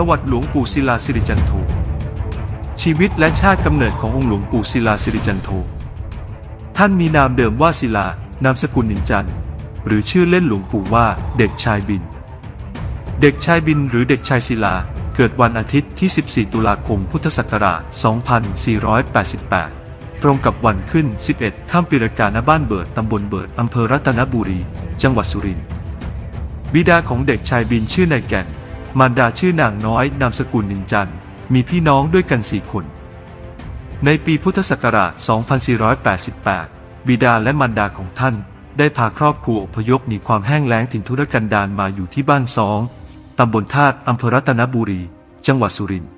ประวัติหลวงปู่ศิลาสิริจันโท ชีวิตและชาติกำเนิดขององค์หลวงปู่ศิลาสิริจันโท ท่านมีนามเดิมว่าศิลา นามสกุลนินจันทร์หรือชื่อเล่นหลวงปู่ว่าเด็กชายบิน เด็กชายบินหรือเด็กชายศิลาเกิดวันอาทิตย์ที่ 14 ตุลาคม พุทธศักราช 2488 ตรงกับวันขึ้น 11 ข้ามปีรากาณบ้านเบิด ตำบลเบิด อำเภอรัตนบุรี จังหวัดสุรินทร์ บิดาของเด็กชายบินชื่อนายแก่น มารดาชื่อนางน้อยนามสกุลนินจันมีพี่น้องด้วยกันสี่คน ในปีพุทธศักราช 2488 บิดาและมารดาของท่าน ได้พาครอบครัวอพยพหนีความแห้งแล้งถิ่นทุรกันดารมาอยู่ที่บ้านซอง ตำบลธาตุอำเภอรัตนบุรี จังหวัดสุรินทร์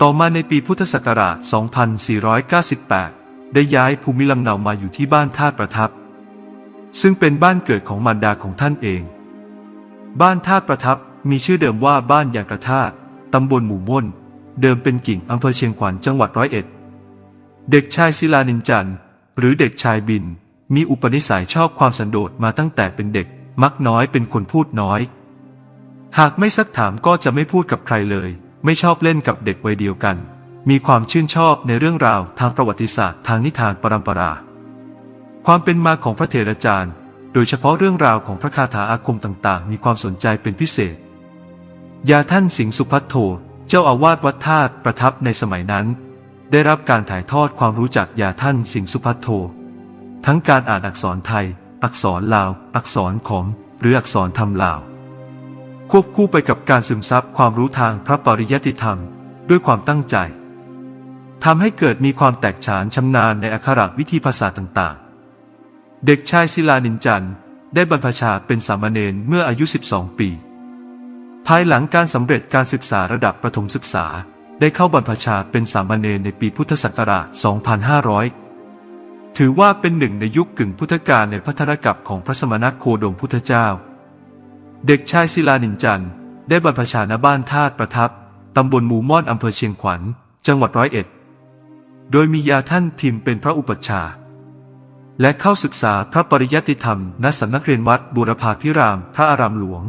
ต่อมาในปีพุทธศักราช 2498 ได้ย้ายภูมิลำเนามาอยู่ที่บ้านธาตุประทับ ซึ่งเป็นบ้านเกิดของมารดาของท่านเอง บ้านธาตุประทับ มีชื่อเดิมว่าบ้านยางกระธาตำบลหมู่ม่นเดิมเป็นกิ่งอำเภอเชียงขวัญจังหวัดร้อยเอ็ด เด็กชายศิลานินจันทร์ หรือเด็กชายบิน มีอุปนิสัยชอบความสันโดษมาตั้งแต่เป็นเด็ก มักน้อยเป็นคนพูดน้อย หากไม่ซักถามก็จะไม่พูดกับใครเลย ไม่ชอบเล่นกับเด็กวัยเดียวกัน มีความชื่นชอบในเรื่องราวทางประวัติศาสตร์ทางนิทานปรัมปรา ความเป็นมาของพระเถรจารย์ โดยเฉพาะเรื่องราวของพระคาถาอาคมต่างๆ มีความสนใจเป็นพิเศษ ยาท่านสิงห์สุพัทโท เจ้าอาวาสวัดธาตุประทับในสมัยนั้น ได้รับการถ่ายทอดความรู้จากยาท่านสิงห์สุพัทโท ทั้งการอ่านอักษรไทย อักษรลาว อักษรขอม หรืออักษรธรรมลาว ควบคู่ไปกับการซึมซับความรู้ทางพระปริยัติธรรม ด้วยความตั้งใจทำให้เกิดมีความแตกฉานชำนาญในอักขระวิธีภาษาต่างๆ เด็กชายศิลานินจันได้บรรพชาเป็นสามเณรเมื่ออายุ 12 ปี ภายหลังการสำเร็จการศึกษาระดับประถมศึกษา ได้เข้าบรรพชาเป็นสามเณรในปีพุทธศักราช 2500 ถือว่าเป็นหนึ่งในยุคกึ่งพุทธกาลในพัทรกับของพระสมณโคดมพุทธเจ้า เด็กชายศิลานินจันทร์ได้บรรพชาณบ้านธาตุประทับ ตำบลหมู่ม่อนอำเภอเชียงขวัญ จังหวัดร้อยเอ็ด โดยมียาท่านพิมเป็นพระอุปัชฌาย์และเข้าศึกษาพระปริยัติธรรมณสำนักเรียนวัดบูรพาพิราม พระอารามหลวง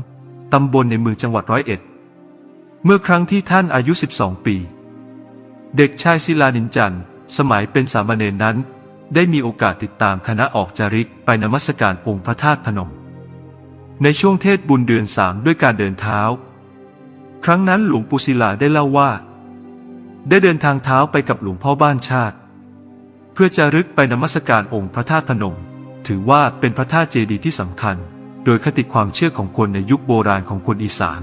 ตำบลในเมืองจังหวัดร้อยเอ็ด เมื่อครั้งที่ท่านอายุ 12 ปี เด็กชายศิลานินจันทร์สมัยเป็นสามเณรนั้น ได้มีโอกาสติดตามคณะออกจาริกไปนมัสการองค์พระธาตุพนม ในช่วงเทศบุญเดือนสามด้วยการเดินเท้า ครั้งนั้นหลวงปู่ศิลาได้เล่าว่า ได้เดินทางเท้าไปกับหลวงพ่อบ้านชาติ เพื่อจะรึกไปนมัสการองค์พระธาตุพนม ถือว่าเป็นพระธาตุเจดีย์ที่สำคัญ โดยคติความเชื่อของคนในยุคโบราณของคนอีสาน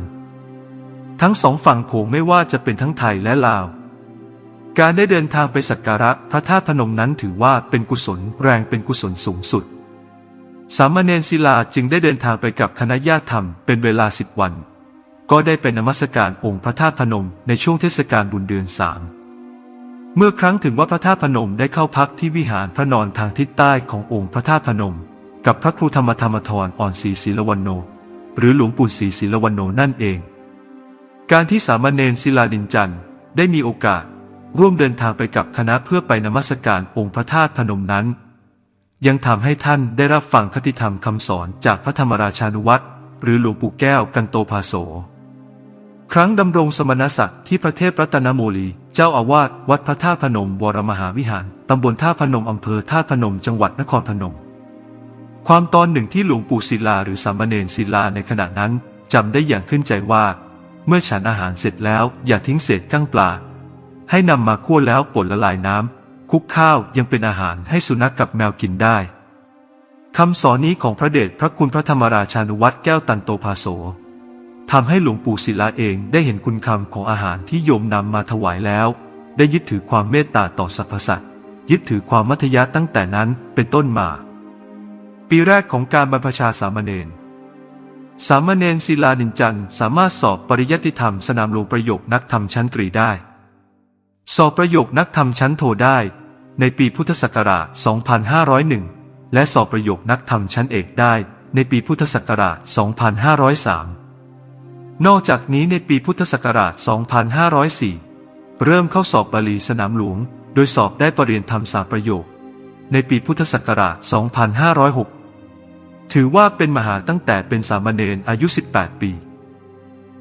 ทั้งสองฝั่งโขงไม่ว่าจะเป็นทั้งไทยและลาว การได้เดินทางไปสักการะพระธาตุพนมนั้นถือว่าเป็นกุศลแรงเป็นกุศลสูงสุด สามเณรศิลาจึงได้เดินทางไปกับคณะญาติธรรมเป็นเวลาสิบวัน ก็ได้ไปนมัสการองค์พระธาตุพนมในช่วงเทศกาลบุญเดือนสามเมื่อครั้งถึงวัดพระธาตุพนมได้เข้าพักที่วิหารพระนอนทางทิศใต้ขององค์พระธาตุพนม กับพระครูธรรมธรรมทรอ่อนศรีศิลวันโน หรือหลวงปู่ศรีศิลวันโนนั่นเอง การที่สามเณรศิลาดินจันทร์ได้มีโอกาสร่วมเดินทางไปกับคณะเพื่อไปนมัสการองค์พระธาตุพนมนั้น ยังทำให้ท่านได้รับฟังคติธรรมคำสอนจากพระธรรมราชานุวัตรหรือหลวงปู่แก้วกันโตภาโส ครั้งดำรงสมณศักดิ์ที่พระเทพรัตนโมลี เจ้าอาวาสวัดพระธาตุพนมวรมหาวิหารตำบลท่าพนมอำเภอท่าพนมจังหวัดนครพนม ความตอนหนึ่งที่หลวงปู่ศิลาหรือสามเณรศิลาในขณะนั้นจำได้อย่างขึ้นใจว่า เมื่อฉันอาหารเสร็จแล้วอย่าทิ้งเศษก้างปลา ให้นำมาคั่วแล้วป่นละลายน้ำคุกข้าวยังเป็นอาหารให้สุนัขกกับแมวกินได้คำสอนนี้ของพระเดชพระคุณพระธรรมราชานุวัตรแก้วตันโตภาโสทำให้หลวงปู่ศิลาเองได้เห็นคุณคำของอาหารที่โยมนำมาถวายแล้ว ได้ยึดถือความเมตตาต่อสรรพสัตว์ยึดถือความมัธยัสถ์ตั้งแต่นั้นเป็นต้นมา ปีแรกของการบรรพชาสามเณร สามเณรศิลานินจันทร์สามารถสอบปริยัติธรรมสนามหลวงประโยคนักธรรมชั้นตรีได้ สอบประโยคนักธรรมชั้นโทได้ ในปีพุทธศักราช 2501 และสอบประโยคนักธรรมชั้นเอกได้ ในปีพุทธศักราช 2503 นอกจากนี้ในปีพุทธศักราช 2504 เริ่มเข้าสอบบาลีสนามหลวง โดยสอบได้ปรริญญาธรรมสามประโยค ในปีพุทธศักราช 2506 ถือว่าเป็นมหาตั้งแต่เป็นสามเณรอายุ 18 ปี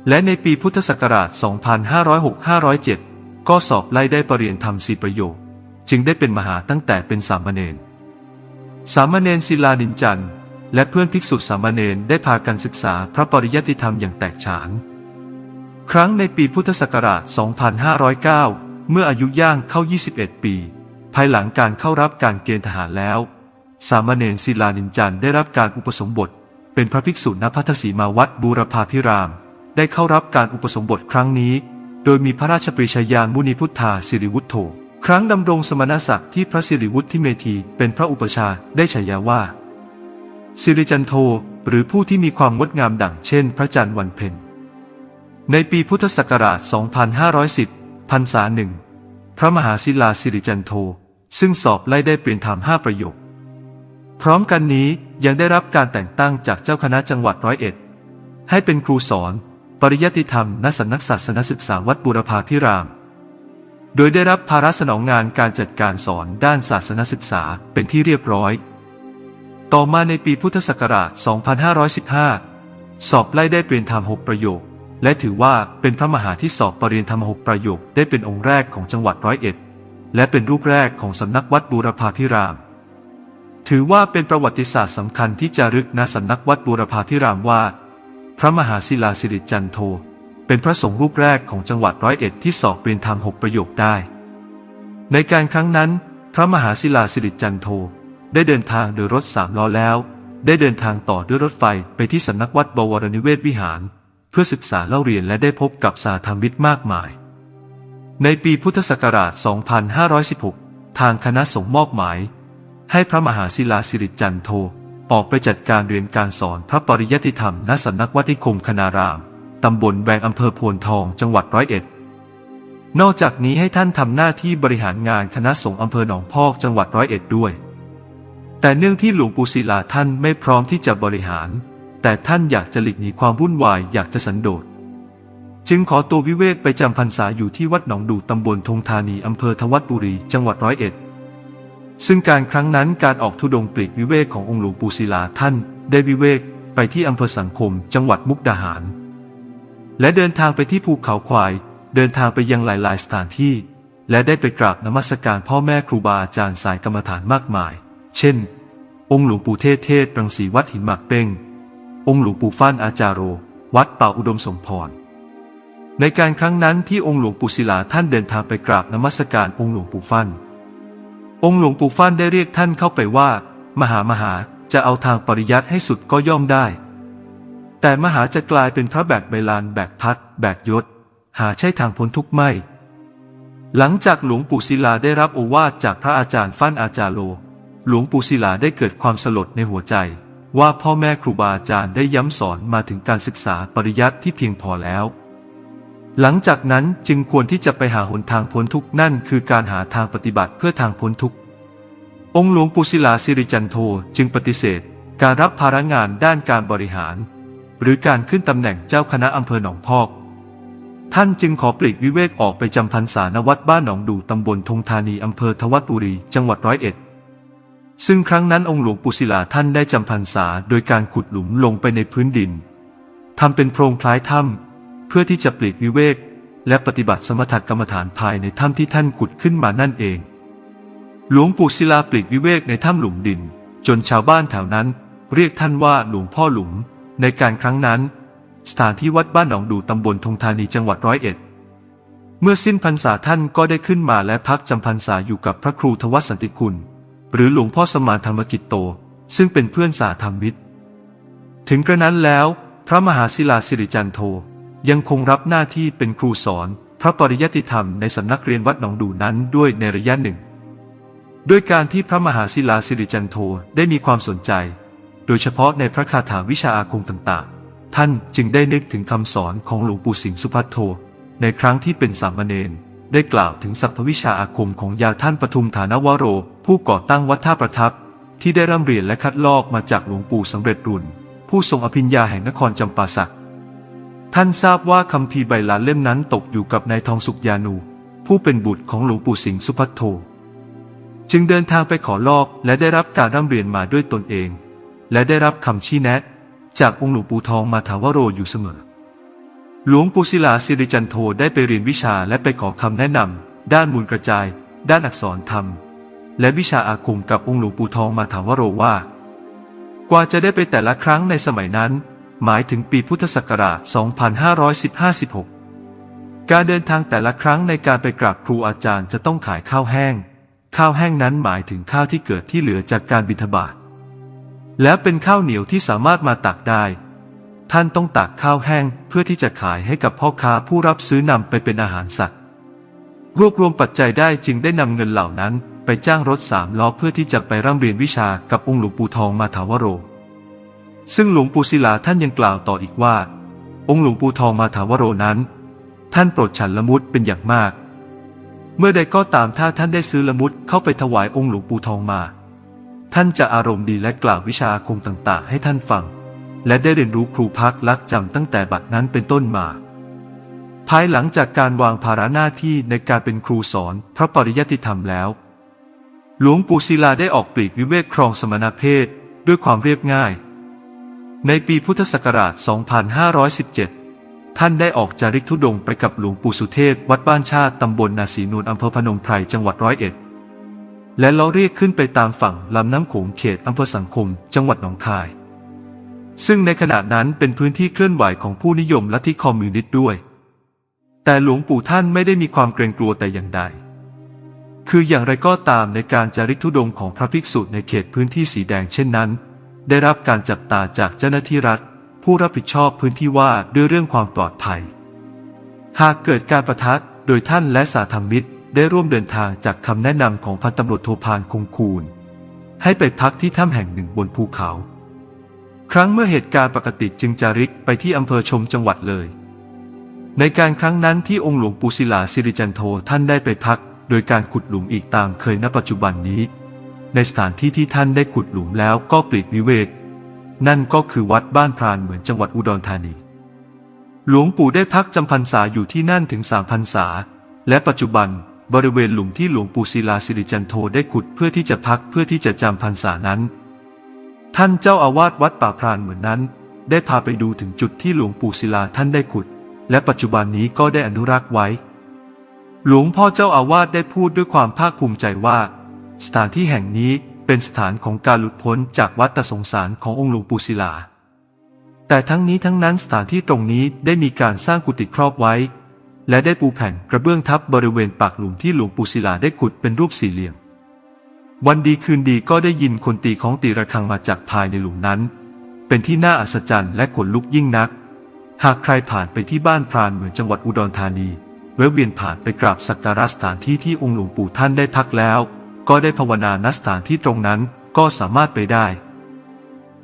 และในปีพุทธศักราช 2506-507 ก็สอบไล่ได้ปรริญญาธรรมสี่ประโยค จึงได้เป็นมหาตั้งแต่เป็นสามเณร สามเณรศิลานินจันทร์และเพื่อนภิกษุสามเณรได้พากันศึกษาพระปริยัติธรรมอย่างแตกฉาน ครั้งในปีพุทธศักราช 2509 เมื่ออายุย่างเข้า 21 ปี ภายหลังการเข้ารับการเกณฑ์ทหารแล้ว สามเณรศิลานินจันได้รับการอุปสมบท เป็นพระภิกษุณพัทธสีมาวัดบูรพาพิราม ได้เข้ารับการอุปสมบทครั้งนี้ โดยมีพระราชปรีชาญาณมุนีพุทธาสิริวุฒโธครั้งดำรงสมณศักดิ์ที่พระสิริวุฒิเมธีเป็นพระอุปชาได้ฉายาว่า สิริจันโทหรือผู้ที่มีความงดงามดั่งเช่น พระจันทร์วันเพ็ญในปีพุทธศักราช 2510 พรรษาหนึ่ง พระมหาศิลาสิริจันโท ซึ่งสอบไล่ได้เปลี่ยนธรรมห้าประโยค พร้อมกันนี้ยังได้รับการแต่งตั้งจากเจ้าคณะจังหวัดร้อยเอ็ด ให้เป็นครูสอน ปริยัติธรรมณสำนักศาสนศึกษาวัดบุรพาพิราม โดยได้รับภาระสนองงานการจัดการสอนด้านศาสนศึกษาเป็นที่เรียบร้อย ต่อมาในปีพุทธศักราช 2515 สอบไล่ได้เปลี่ยนธรรมหกประโยค และถือว่าเป็นพระมหาที่สอบปรริญญาธรรมหกประโยคได้เป็นองค์แรกของจังหวัดร้อยเอ็ด และเป็นรูปแรกของสำนักวัดบูรพาพิราม ถือว่าเป็นประวัติศาสตร์สำคัญที่จารึกณสำนักวัดบูรพาพิรามว่า พระมหาศิลาสิริจันโท เป็นพระสงฆ์รูปแรกของจังหวัดร้อยเอ็ดที่สอบเปลี่ยนธรรมหกประโยคได้ ในการครั้งนั้น พระมหาศิลาสิริจันโทได้เดินทางโดยรถสามล้อแล้ว ได้เดินทางต่อด้วยรถไฟไปที่สำนักวัดบวรนิเวศวิหาร เพื่อศึกษาเล่าเรียนและได้พบกับสาธรรมวิทย์มากมาย ในปีพุทธศักราช 2516 ทางคณะสงฆ์มอบหมาย ให้พระมหาศิลาสิริจันโท ออกไปจัดการเรียนการสอนพระปริยัติธรรมณสำนักวัดนิคมคณาราม ตำบลแวงอำเภอโพนทองจังหวัดร้อยเอ็ด นอกจากนี้ให้ท่านทำหน้าที่บริหารงานคณะสงฆ์อำเภอหนองพอกจังหวัดร้อยเอ็ดด้วย แต่เนื่องที่หลวงปู่ศิลาท่านไม่พร้อมที่จะบริหาร แต่ท่านอยากจะหลีกหนีความวุ่นวายอยากจะสันโดษจึงขอตัววิเวกไปจำพรรษาอยู่ที่วัดหนองดูตำบลธงธานีอำเภอทวัดบุรี จังหวัดร้อยเอ็ด ซึ่งการครั้งนั้นการออกทุดงปลีกวิเวกขององค์หลวงปู่ศิลาท่าน ได้วิเวกไปที่อำเภอสังคม จังหวัดมุกดาหาร และเดินทางไปที่ภูเขาควาย เดินทางไปยังหลาย ๆ สถานที่ และได้ไปกราบนมัสการพ่อแม่ครูบาอาจารย์สายกรรมฐานมากมาย เช่น องค์หลวงปู่เทศเทศรังสีวัดหินหมากเป้ง องค์หลวงปู่ฟ้านอาจารโร วัดป่าอุดมสมพรในการครั้งนั้นที่องค์หลวงปู่ศิลาท่านเดินทางไปกราบนมัสการองค์หลวงปู่ฟัน่น องค์หลวงปู่ฟั่นได้เรียกท่านเข้าไปว่า มหามหาจะเอาทางปริยัติให้สุดก็ย่อมได้ แต่มหาจะกลายเป็นพระแบกใบลานแบกพัดแบกยศ หาใช่ทางพ้นทุกข์ไม่ หลังจากหลวงปู่ศิลาได้รับโอวาทจากพระอาจารย์ฟั่นอาจารโล หลวงปู่ศิลาได้เกิดความสลดในหัวใจ ว่าพ่อแม่ครูบาอาจารย์ได้ย้ำสอนมาถึงการศึกษาปริยัติที่เพียงพอแล้ว หลังจากนั้นจึงควรที่จะไปหาหนทางพ้นทุกข์นั่นคือการหาทางปฏิบัติเพื่อทางพ้นทุกข์องค์หลวงปู่ศิลาสิริจันโทจึงปฏิเสธ การรับภาระงานด้านการบริหาร หรือการขึ้นตำแหน่งเจ้าคณะอำเภอหนองพอก ท่านจึงขอปลีกวิเวกออกไปจำพรรษาณวัดบ้านหนองดูตำบลธงธานีอำเภอทวัดบุรี จังหวัดร้อยเอ็ดซึ่งครั้งนั้นองค์หลวงปู่ศิลาท่านได้จำพรรษาโดยการขุดหลุมลงไปในพื้นดินทำเป็นโพรงคล้ายถ้ำ เพื่อที่จะปลีกวิเวก และปฏิบัติสมถกรรมฐานภายในถ้ำที่ท่านขุดขึ้นมานั่นเอง หลวงปู่ศิลาปลีกวิเวกในถ้ำหลุมดิน จนชาวบ้านแถวนั้น เรียกท่านว่าหลวงพ่อหลุม ในการครั้งนั้น สถานที่วัดบ้านหนองดูตำบลธงธานีจังหวัดร้อยเอ็ดเมื่อสิ้นพรรษาท่านก็ได้ขึ้นมาและพักจำพรรษาอยู่กับพระครูทวัชสันติคุณ หรือหลวงพ่อสมานธรรมกิจโต ซึ่งเป็นเพื่อนสาธรรมมิตร ถึงกระนั้นแล้ว พระมหาศิลาสิริจันโท ยังคงรับหน้าที่เป็นครูสอน พระปริยัติธรรมในสำนักเรียนวัดหนองดูนั้นด้วยในระยะหนึ่ง ด้วยการที่พระมหาศิลาสิริจันโทได้มีความสนใจ โดยเฉพาะในพระคาถาวิชาอาคมต่างๆ ท่านจึงได้นึกถึงคำสอนของหลวงปู่สิงห์สุภัทโท ในครั้งที่เป็นสามเณรได้กล่าวถึงสัพพวิชาอาคมของยาท่านปทุมฐานวโร ผู้ก่อตั้งวัดท่าประทับ ที่ได้ร่ำเรียนและคัดลอกมาจากหลวงปู่สำเร็จรุ่น ผู้ทรงอภิญญาแห่งนครจำปาสัก ท่านทราบว่าคำพีร์ใบลานเล่มนั้นตกอยู่กับนายทองสุกยานู ผู้เป็นบุตรของหลวงปู่สิงห์สุภัทโท จึงเดินทางไปขอลอกและได้รับการร่ำเรียนมาด้วยตนเอง และได้รับคำชี้แนะ จากองค์หลวงปู่ทองมาถาวโรอยู่เสมอ หลวงปู่ศิลาสิริจันโทได้ไปเรียนวิชาและไปขอคำแนะนำด้านมูลกระจาย ด้านอักษรธรรม และวิชาอาคมกับองค์หลวงปู่ทองมาถาวโรว่า กว่าจะได้ไปแต่ละครั้งในสมัยนั้น หมายถึงปีพุทธศักราช2515-16 การเดินทางแต่ละครั้งในการไปกราบครูอาจารย์จะต้องขายข้าวแห้ง ข้าวแห้งนั้นหมายถึงข้าวที่เกิดที่เหลือจากการบิณฑบาต และเป็นข้าวเหนียวที่สามารถมาตักได้ ท่านต้องตักข้าวแห้งเพื่อที่จะขายให้กับพ่อค้าผู้รับซื้อนำไปเป็นอาหารสัตว์ รวบรวมปัจจัยได้จึงได้นำเงินเหล่านั้น ไปจ้างรถสามล้อเพื่อที่จะไปร่ำเรียนวิชากับองค์หลวงปู่ทองมาถาวโร ซึ่งหลวงปู่ศิลาท่านยังกล่าวต่ออีกว่า องค์หลวงปู่ทองมาถาวโรนั้น ท่านโปรดฉันละมุดเป็นอย่างมาก เมื่อใดก็ตามถ้าท่านได้ซื้อละมุดเข้าไปถวายองค์หลวงปู่ทองมา ท่านจะอารมณ์ดีและกล่าววิชาอาคมต่างๆ ให้ท่านฟัง และได้เรียนรู้ครูพักลักจำตั้งแต่บัดนั้นเป็นต้นมา ภายหลังจากการวางภาระหน้าที่ในการเป็นครูสอนพระปริยัติธรรมแล้ว หลวงปู่ศิลาได้ออกปลีกวิเวกครองสมณเพศด้วยความเรียบง่าย ในปีพุทธศักราช 2517 ท่านได้ออกจาริกธุดงค์ไปกับหลวงปู่สุเทพวัดบ้านชาติตำบลนาสีนูนอำเภอพนมไพรจังหวัดร้อยเอ็ด และล้อเรียกขึ้นไปตามฝั่งลำน้ำโขงเขตอำเภอสังคม จังหวัดหนองคาย ซึ่งในขณะนั้นเป็นพื้นที่เคลื่อนไหวของผู้นิยมลัทธิคอมมิวนิสต์ด้วย แต่หลวงปู่ท่านไม่ได้มีความเกรงกลัวแต่อย่างใด คืออย่างไรก็ตามในการจาริกธุดงค์ของพระภิกษุในเขตพื้นที่สีแดงเช่นนั้น ได้รับการจับตาจากเจ้าหน้าที่รัฐ ผู้รับผิดชอบพื้นที่ว่าด้วยเรื่องความปลอดภัย หากเกิดการประทะโดยท่านและสาธรรมิตรได้ร่วมเดินทางจากคำแนะนำของพันตำรวจโทพานคงคูณ ให้ไปพักที่ถ้ำแห่งหนึ่งบนภูเขา ครั้งเมื่อเหตุการณ์ปกติจึงจาริกไปที่อำเภอชมจังหวัดเลย ในการครั้งนั้นที่องค์หลวงปู่ศิลาสิริจันโทท่านได้ไปพัก โดยการขุดหลุมอีกตามเคยณปัจจุบันนี้ ในสถานที่ที่ท่านได้ขุดหลุมแล้วก็ปลีกวิเวก นั่นก็คือวัดบ้านพรานเหมือนจังหวัดอุดรธานี หลวงปู่ได้พักจำพรรษาอยู่ที่นั่นถึงสามพรรษา และปัจจุบันบริเวณหลุมที่หลวงปู่ศิลาสิริจันโทได้ขุดเพื่อที่จะพักเพื่อที่จะจำพรรษานั้น ท่านเจ้าอาวาสวัดป่าพรานเหมือนนั้น ได้พาไปดูถึงจุดที่หลวงปู่ศิลาท่านได้ขุด และปัจจุบันนี้ก็ได้อนุรักษ์ไว้ หลวงพ่อเจ้าอาวาสได้พูดด้วยความภาคภูมิใจว่า สถานที่แห่งนี้เป็นสถานของการหลุดพ้นจากวัฏสงสารขององค์หลวงปู่ศิลา แต่ทั้งนี้ทั้งนั้นสถานที่ตรงนี้ได้มีการสร้างกุฏิครอบไว้ และได้ปูแผ่นกระเบื้องทับบริเวณปากหลุมที่หลวงปู่ศิลาได้ขุดเป็นรูปสี่เหลี่ยม วันดีคืนดีก็ได้ยินคนตีของตีระฆังมาจากภายในหลุมนั้น เป็นที่น่าอัศจรรย์และขนลุกยิ่งนัก หากใครผ่านไปที่บ้านพรานเหมือนจังหวัดอุดรธานีแวะเวียนผ่านไปกราบสักการะสถานที่ที่องค์หลวงปู่ท่านได้พักแล้ว ก็ได้ภาวนาณสถานที่ตรงนั้นก็สามารถไปได้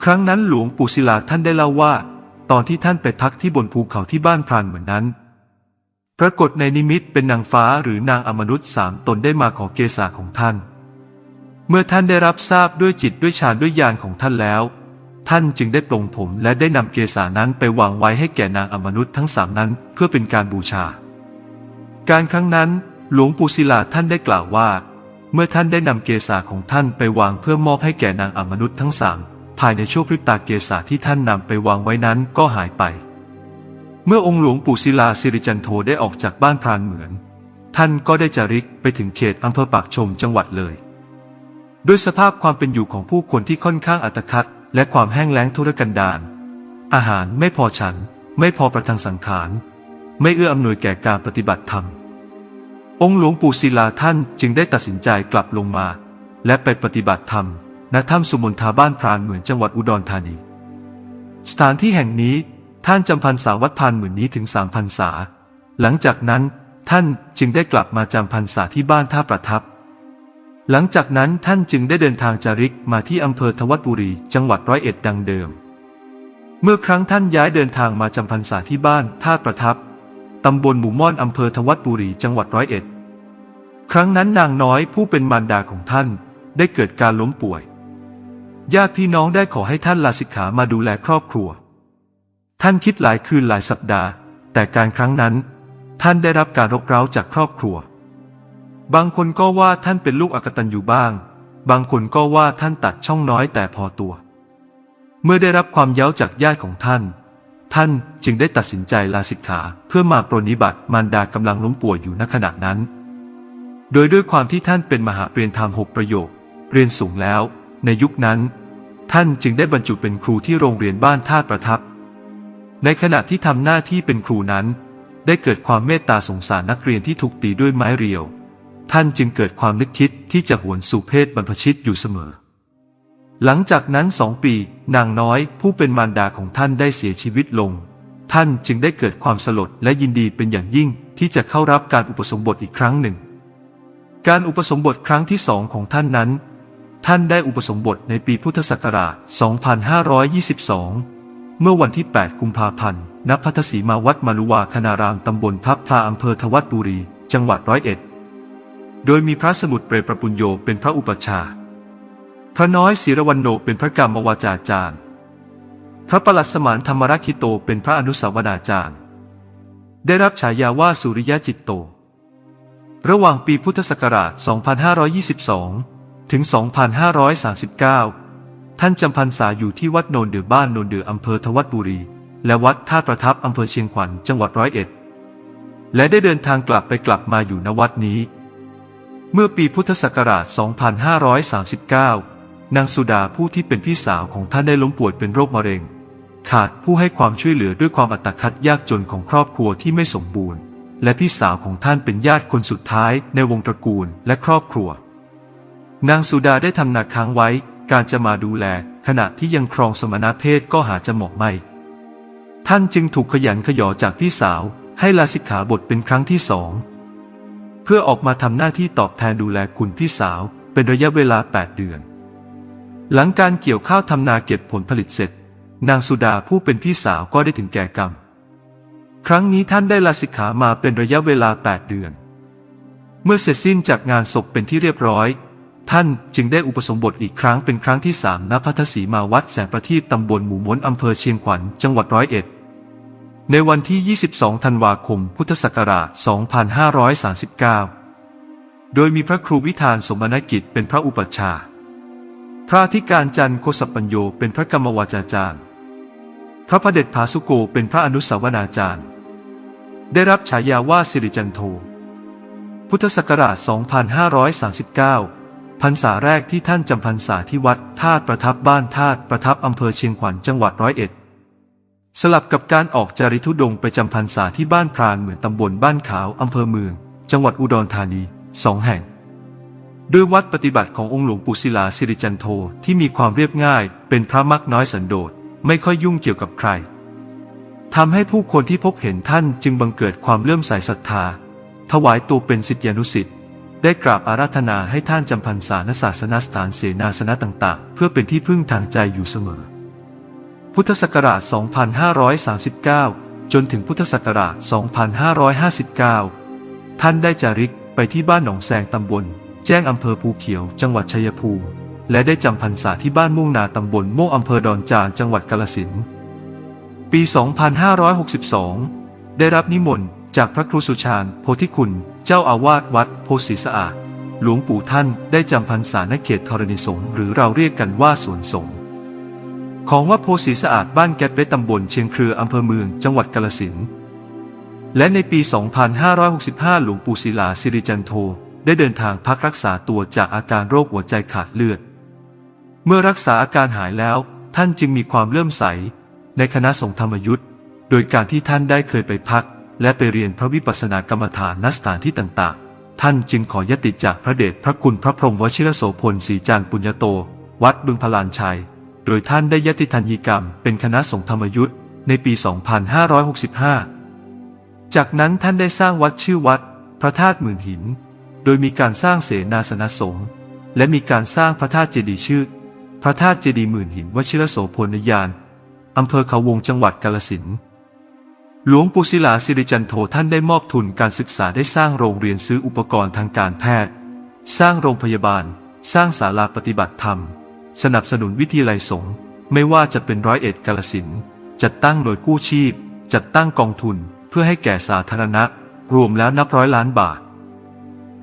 ครั้งนั้นหลวงปู่ศิลาท่านได้เล่าว่า ตอนที่ท่านไปพักที่บนภูเขาที่บ้านพรานเหมือนนั้น ปรากฏในนิมิตเป็นนางฟ้าหรือนางอมนุษย์สามตนได้มาขอเกศาของท่าน เมื่อท่านได้รับทราบด้วยจิตด้วยฌานด้วยญาณของท่านแล้ว ท่านจึงได้ปลงผมและได้นำเกศานั้นไปวางไว้ให้แก่นางอมนุษย์ทั้งสามนั้นเพื่อเป็นการบูชา การครั้งนั้นหลวงปู่ศิลาท่านได้กล่าวว่า เมื่อท่านได้นำเกศาของท่านไปวางเพื่อมอบให้แก่นางอมนุษย์ทั้งสามภายในช่วงพริบตาเกศาที่ท่านนำไปวางไว้นั้นก็หายไป เมื่อองค์หลวงปู่ศิลาสิริจันโทได้ออกจากบ้านพรานเหมือน ท่านก็ได้จาริกไปถึงเขตอำเภอปากชมจังหวัดเลย ด้วยสภาพความเป็นอยู่ของผู้คนที่ค่อนข้างอัตคัดและความแห้งแล้งทุรกันดารอาหารไม่พอฉัน ไม่พอประทังสังขาร ไม่เอื้ออำนวยแก่การปฏิบัติธรรม องค์หลวงปู่ศิลาท่านจึงได้ตัดสินใจกลับลงมา และไปปฏิบัติธรรมณถ้ำสุมนทาบ้านพรานเหมือนจังหวัดอุดรธานี สถานที่แห่งนี้ท่านจำพรรษาวัดพานเหมือนนี้ถึงสามพรรษา หลังจากนั้นท่านจึงได้กลับมาจำพรรษาที่บ้านท่าประทับ หลังจากนั้นท่านจึงได้เดินทางจาริกมาที่อำเภอทวัดบุรี จังหวัดร้อยเอ็ดดังเดิม เมื่อครั้งท่านย้ายเดินทางมาจำพรรษาที่บ้านท่าประทับตำบลหมู่ม่อนอำเภอทวัดบุรี จังหวัดร้อยเอ็ด ครั้งนั้นนางน้อยผู้เป็นมารดาของท่าน ได้เกิดการล้มป่วย ญาติพี่น้องได้ขอให้ท่านลาสิกขามาดูแลครอบครัว ท่านคิดหลายคืนหลายสัปดาห์ แต่การครั้งนั้น ท่านได้รับการรบเร้าจากครอบครัว บางคนก็ว่าท่านเป็นลูกอกตันอยู่บ้าง บางคนก็ว่าท่านตัดช่องน้อยแต่พอตัว เมื่อได้รับความเย้าจากญาติของท่าน ท่านจึงได้ตัดสินใจลาสิกขาเพื่อมาปรนนิบัติมารดากำลังล้มป่วยอยู่ณขณะนั้น โดยด้วยความที่ท่านเป็นมหาเรียนธรรมหกประโยค เรียนสูงแล้ว ในยุคนั้น ท่านจึงได้บรรจุเป็นครูที่โรงเรียนบ้านท่าประทับ ในขณะที่ทำหน้าที่เป็นครูนั้น ได้เกิดความเมตตาสงสารนักเรียนที่ถูกตีด้วยไม้เรียว ท่านจึงเกิดความนึกคิดที่จะหวนสู่เพศบรรพชิตอยู่เสมอ หลังจากนั้นสองปีนางน้อยผู้เป็นมารดาของท่านได้เสียชีวิตลง ท่านจึงได้เกิดความสลดและยินดีเป็นอย่างยิ่งที่จะเข้ารับการอุปสมบทอีกครั้งหนึ่ง การอุปสมบทครั้งที่สองของท่านนั้น ท่านได้อุปสมบทในปีพุทธศักราช 2522 เมื่อวันที่ 8 กุมภาพันธ์ ณ พัทสีมาวัดมารุวาคณารามตำบลพับพลาอำเภอทวัดบุรี จังหวัดร้อยเอ็ด โดยมีพระสมุทรเปรประปุญโยเป็นพระอุปชา พระน้อยศิรวันโนเป็นพระกรรมวาจาจารย์ พระประหลัดสมานธรรมรักขิโตเป็นพระอนุสาวนาจารย์ ได้รับฉายาว่าสุริยะจิตโต ระหว่างปีพุทธศักราช 2522 ถึง 2539 ท่านจำพรรษาอยู่ที่วัดโนนเดือบ้านโนนเดืออำเภอทวัดบุรี และวัดท่าประทับอำเภอเชียงขวัญจังหวัดร้อยเอ็ด และได้เดินทางกลับไปกลับมาอยู่ณวัดนี้ เมื่อปีพุทธศักราช 2539 นางสุดาผู้ที่เป็นพี่สาวของท่านได้ล้มป่วยเป็นโรคมะเร็ง ขาดผู้ให้ความช่วยเหลือด้วยความอัตคัดยากจนของครอบครัวที่ไม่สมบูรณ์ และพี่สาวของท่านเป็นญาติคนสุดท้ายในวงตระกูลและครอบครัว นางสุดาได้ทำนาค้างไว้ การจะมาดูแล ขณะที่ยังครองสมณเพศก็หาจะเหมาะไม่ ท่านจึงถูกขยันขยอจากพี่สาวให้ลาสิกขาบทเป็นครั้งที่สอง เพื่อออกมาทำหน้าที่ตอบแทนดูแลคุณพี่สาวเป็นระยะเวลา 8 เดือน หลังการเกี่ยวข้าวทำนาเก็บผลผลิตเสร็จ นางสุดาผู้เป็นพี่สาวก็ได้ถึงแก่กรรม ครั้งนี้ท่านได้ลาสิกขามาเป็นระยะเวลา 8 เดือน เมื่อเสร็จสิ้นจากงานศพเป็นที่เรียบร้อย ท่านจึงได้อุปสมบทอีกครั้งเป็นครั้งที่สามณพัทสีมาวัดแสงประทีปตำบลหมู่ม้นอำเภอเชียงขวัญจังหวัดร้อยเอ็ด ในวันที่ 22 ธันวาคม พุทธศักราช 2539 โดยมีพระครูวิธานสมณกิจเป็นพระอุปัชฌาย์ พระธิการจันโคสปัญโยเป็นพระกรรมวาจาจารย์ พระพระเดชผาสุโกเป็นพระอนุสาวนาจารย์ ได้รับฉายาว่าสิริจันโท พุทธศักราช 2539 พรรษาแรกที่ท่านจำพรรษาที่วัดธาตุประทับบ้านธาตุประทับอำเภอเชียงขวัญจังหวัดร้อยเอ็ด สลับกับการออกจาริธุดงไปจำพรรษาที่บ้านพรานเหมือนตำบลบ้านขาวอำเภอเมือง จังหวัดอุดรธานีสองแห่งด้วยวัดปฏิบัติขององค์หลวงปู่ศิลาสิริจันโทที่มีความเรียบง่าย เป็นพระมักน้อยสันโดษไม่ค่อยยุ่งเกี่ยวกับใคร ทำให้ผู้คนที่พบเห็นท่านจึงบังเกิดความเลื่อมใสศรัทธา ถวายตัวเป็นสิทธิานุสิทธิ์ได้กราบอาราธนาให้ท่านจำพรรษาณศาสนสถานเสนาสนะต่างๆ เพื่อเป็นที่พึ่งทางใจอยู่เสมอ พุทธศักราช 2539 จนถึงพุทธศักราช 2559 ท่านได้จาริกไปที่บ้านหนองแสงตำบล แจ้งอำเภอภูเขียว จังหวัดชัยภูมิ และได้จำพรรษาที่บ้านม่วงนาตำบลม่วงอำเภอดอนจานจังหวัดกาฬสินธุ์ ปี 2562 ได้รับนิมนต์จากพระครูสุชาญโพธิคุณ เจ้าอาวาสวัดโพธิสะอาด หลวงปู่ท่านได้จำพรรษาณเขตธรณีสงฆ์หรือเราเรียกกันว่าสวนสงฆ์ของวัดโพสีสะอาดบ้านแก๊ดเวตตำบลเชียงเครืออำเภอเมืองจังหวัดกาฬสินและในปี 2565 หลวงปู่ศิลาสิริจันโท ได้เดินทางพักรักษาตัวจากอาการโรคหัวใจขาดเลือด เมื่อรักษาอาการหายแล้ว ท่านจึงมีความเลื่อมใส ในคณะสงฆ์ธรรมยุทธ์โดยการที่ท่านได้เคยไปพัก และไปเรียนพระวิปัสสนากรรมฐานณสถานที่ต่างๆ ท่านจึงขอยติจากพระเดชพระคุณพระพรหมวชิรโสพลศรีจารย์ปุญญโต วัดบึงพลานชัย โดยท่านได้ยติทัญญีกรรม เป็นคณะสงฆ์ธรรมยุทธ์ในปี 2565 จากนั้นท่านได้สร้างวัดชื่อวัด พระธาตุหมื่นหิน โดยมีการสร้างเสนาสนะสงฆ์และมีการสร้างพระธาตุเจดีย์ชื่อ พระธาตุเจดีย์หมื่นหินวชิรโสพลยาน อำเภอเขาวงจังหวัดกาฬสินหลวงปู่ศิลาสิริจันโทท่านได้มอบทุนการศึกษาได้สร้างโรงเรียนซื้ออุปกรณ์ทางการแพทย์ สร้างโรงพยาบาล สร้างศาลาปฏิบัติธรรม สนับสนุนวิทยาลัยสงฆ์ไม่ว่าจะเป็นร้อยเอ็ดกาลสินจัดตั้งหน่วยกู้ชีพ จัดตั้งกองทุนเพื่อให้แก่สาธารณะ รวมแล้วนับร้อยล้านบาท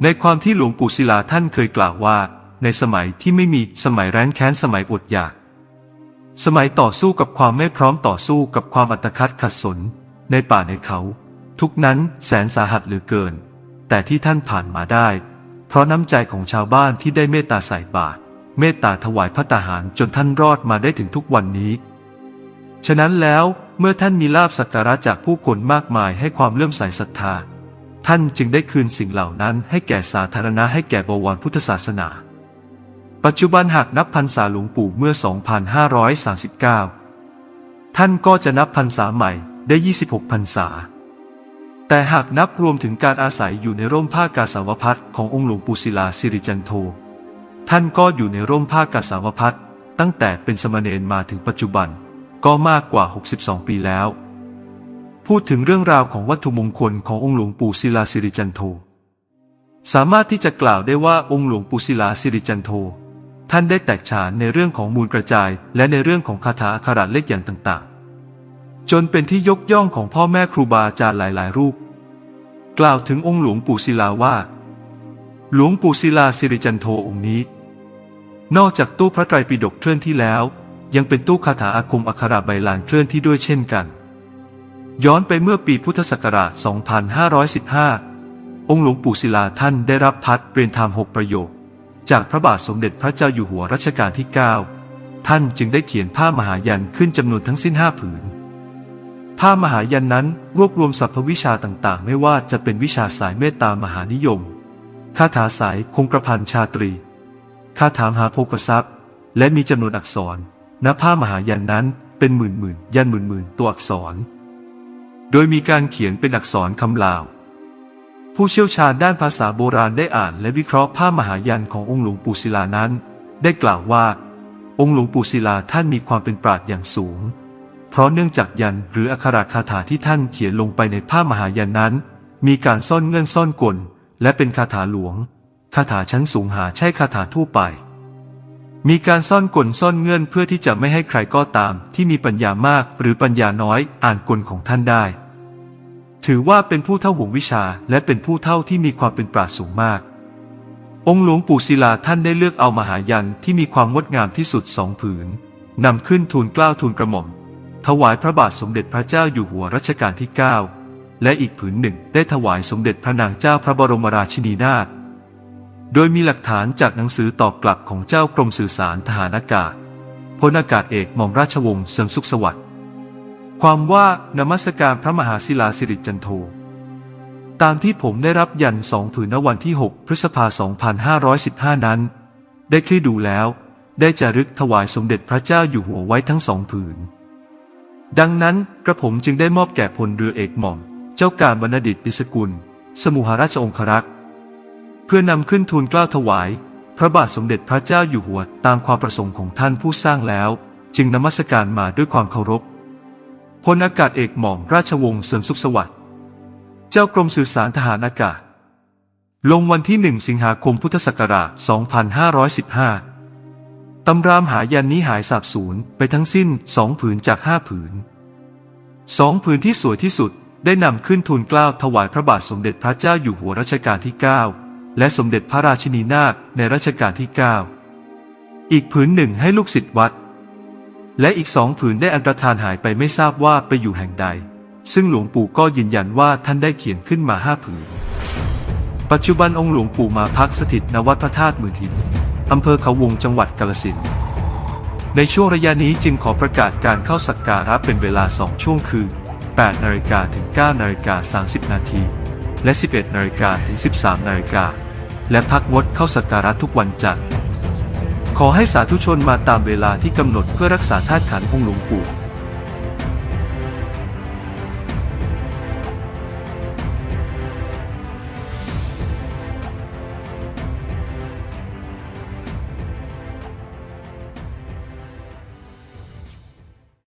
ในความที่หลวงปู่ศิลาท่านเคยกล่าวว่า ในสมัยที่ไม่มีสมัยแร้นแค้นสมัยอดอยาก สมัยต่อสู้กับความไม่พร้อมต่อสู้กับความอัตคัดขัดสน ในป่าในเขา ทุกนั้นแสนสาหัสเหลือเกิน แต่ที่ท่านผ่านมาได้ เพราะน้ำใจของชาวบ้านที่ได้เมตตาใส่บาตรเมตตาถวายพระตาหารจนท่านรอดมาได้ถึงทุกวันนี้ ฉะนั้นแล้วเมื่อท่านมีลาบสักการะจากผู้คนมากมายให้ความเลื่อมใสศรัทธา ท่านจึงได้คืนสิ่งเหล่านั้นให้แก่สาธารณะให้แก่บวรพุทธศาสนา ปัจจุบันหากนับพรรษาหลวงปู่เมื่อ 2539 ท่านก็จะนับพรรษาใหม่ได้ 26 พรรษา แต่หากนับรวมถึงการอาศัยอยู่ในร่มผ้ากาสาวพัดขององค์หลวงปู่ศิลาสิริจันโท ท่านก็อยู่ในร่มผ้ากาสาวพัดตั้งแต่เป็นสมณเณรมาถึงปัจจุบันก็มากกว่า 62 ปีแล้ว พูดถึงเรื่องราวของวัตถุมงคลขององค์หลวงปู่ศิลาสิริจันโท สามารถที่จะกล่าวได้ว่าองค์หลวงปู่ศิลาสิริจันโท ท่านได้แตกฉานในเรื่องของมูลกระจาย และในเรื่องของคาถาอักขระเลขอย่างต่างๆ จนเป็นที่ยกย่องของพ่อแม่ครูบาอาจารย์หลาย ๆ รูป กล่าวถึงองค์หลวงปู่ศิลาว่า หลวงปู่ศิลาสิริจันโทองค์นี้ นอกจากตู้พระไตรปิฎกเคลื่อนที่แล้ว ยังเป็นตู้คาถาอาคมอักขระใบลานเคลื่อนที่ด้วยเช่นกัน ย้อนไปเมื่อปีพุทธศักราช 2515 องค์หลวงปู่ศิลาท่านได้รับพัดเรียนธรรมหกประโยค จากพระบาทสมเด็จพระเจ้าอยู่หัวรัชกาลที่ 9 ท่านจึงได้เขียนผ้ามหายันขึ้นจำนวนทั้งสิ้นห้าผืน ผ้ามหายันนั้นรวบรวมสรรพวิชาต่างๆ ไม่ว่าจะเป็นวิชาสายเมตตามหานิยม คาถาสายคงกระพันชาตรี คาถามหาโภกทรัพย์ และมีจำนวนอักษรณผ้ามหายันนั้นเป็นหมื่นหมื่นยันหมื่นหมื่นตัวอักษร โดยมีการเขียนเป็นอักษรคำลาว ผู้เชี่ยวชาญด้านภาษาโบราณได้อ่านและวิเคราะห์ผ้ามหายันขององค์หลวงปู่ศิลานั้น ได้กล่าวว่า องค์หลวงปู่ศิลาท่านมีความเป็นปราดอย่างสูง เพราะเนื่องจากยันหรืออักขระคาถาที่ท่านเขียนลงไปในผ้ามหายันนั้น มีการซ่อนเงื่อนซ่อนกล และเป็นคาถาหลวง คาถาชั้นสูงหาใช่คาถาทั่วไป มีการซ่อนกลซ่อนเงื่อนเพื่อที่จะไม่ให้ใครก็ตาม ที่มีปัญญามากหรือปัญญาน้อยอ่านกลของท่านได้ ถือว่าเป็นผู้เท่าหวงวิชาและเป็นผู้เท่าที่มีความเป็นปราชญ์สูงมาก องค์หลวงปู่ศิลาท่านได้เลือกเอามหายันที่มีความงดงามที่สุดสองผืนนำขึ้นทูลเกล้าทูลกระหม่อม ถวายพระบาทสมเด็จพระเจ้าอยู่หัวรัชกาลที่ 9 และอีกผืนหนึ่งได้ถวายสมเด็จพระนางเจ้าพระบรมราชินีนาถโดยมีหลักฐานจากหนังสือตอบกลับของเจ้ากรมสื่อสารทหารอากาศพลอากาศเอกหม่อมราชวงศ์เสริมสุขสวัสดิ์ ความว่านมัสการพระมหาศิลาสิริจันโท ตามที่ผมได้รับยันสองผืนณวันที่ 6 พฤษภา 2515 นั้น ได้คลี่ดูแล้ว ได้จารึกถวายสมเด็จพระเจ้าอยู่หัวไว้ทั้งสองผืน ดังนั้นกระผมจึงได้มอบแก่พลเรือเอกหม่อม เจ้าการบรรณดิตปิสกุล สมุหราชองครักษ์เพื่อนำขึ้นทูลกล้าวถวาย พระบาทสมเด็จพระเจ้าอยู่หัวตามความประสงค์ของท่านผู้สร้างแล้ว จึงนมัสการมาด้วยความเคารพ พลอากาศเอกหม่อมราชวงศ์เสริมสุขสวัสดิ์ เจ้ากรมสื่อสารทหารอากาศ ลงวันที่1สิงหาคมพุทธศักราช 2515 ตำรามหายันนี้หายสาบสูญไปทั้งสิ้นสองผืนจากห้าผืน สองผืนที่สวยที่สุดได้นำขึ้นทูลเกล้าถวายพระบาทสมเด็จพระเจ้าอยู่หัวรัชกาลที่ 9 และสมเด็จพระราชินีนาถในรัชกาลที่ 9 อีกผืนหนึ่งให้ลูกศิษย์วัด และอีกสองผืนได้อันตรธานหายไปไม่ทราบว่าไปอยู่แห่งใด ซึ่งหลวงปู่ก็ยืนยันว่าท่านได้เขียนขึ้นมาห้าผืน ปัจจุบันองค์หลวงปู่มาพักสถิตณวัดพระธาตุมือทินอำเภอเขาวงจังหวัดกาฬสินในช่วงระยะนี้จึงขอประกาศการเข้าสักการะเป็นเวลา2ช่วงคือ 8นาฬิกาถึง 9นาฬิกา30 นาที และ 11นาฬิกาถึง 13นาฬิกาและพักงดเข้าสักการะทุกวันจันทร์ ขอให้สาธุชนมาตามเวลาที่กำหนดเพื่อรักษาธาตุขันธ์องค์หลวงปู่